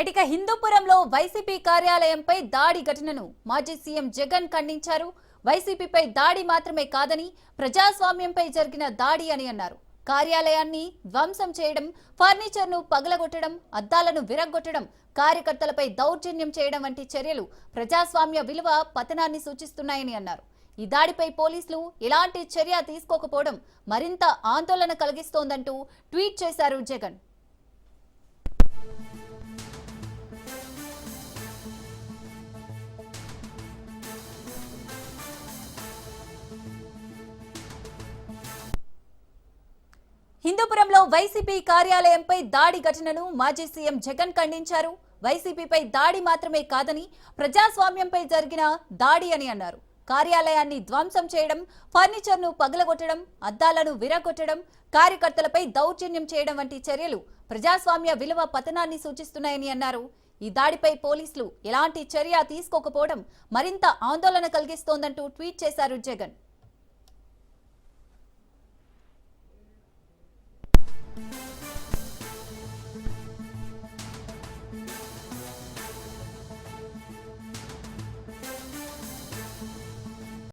ఎటిక హిందూపురంలో YCP కార్యాలయంపై దాడి ఘటనను మాజీ సీఎం జగన్ ఖండించారు. వైసీపీపై దాడి మాత్రమే కాదని ప్రజాస్వామ్యంపై జరిగిన దాడి అని అన్నారు. కార్యాలయాన్ని ధ్వంసం చేయడం ఫర్నిచర్ను పగలగొట్టడం అద్దాలను విరగ్గొట్టడం కార్యకర్తలపై దౌర్జన్యం చేయడం వంటి చర్యలు ప్రజాస్వామ్య విలువ పతనాన్ని సూచిస్తున్నాయని అన్నారు. ఈ దాడిపై పోలీసులు ఎలాంటి చర్య తీసుకోకపోవడం మరింత ఆందోళన కలిగిస్తోందంటూ ట్వీట్ చేశారు జగన్. హిందూపురంలో వైసీపీ కార్యాలయంపై దాడి ఘటనను మాజీ సీఎం జగన్ ఖండించారు. వైసీపీపై దాడి మాత్రమే కాదని ప్రజాస్వామ్యంపై జరిగిన దాడి అని అన్నారు. కార్యాలయాన్ని ధ్వంసం చేయడం ఫర్నిచర్ను పగలగొట్టడం అద్దాలను విరగొట్టడం కార్యకర్తలపై దౌర్జన్యం చేయడం వంటి చర్యలు ప్రజాస్వామ్య విలువ పతనాన్ని సూచిస్తున్నాయని అన్నారు. ఈ దాడిపై పోలీసులు ఎలాంటి చర్య తీసుకోకపోవడం మరింత ఆందోళన కలిగిస్తోందంటూ ట్వీట్ చేశారు జగన్.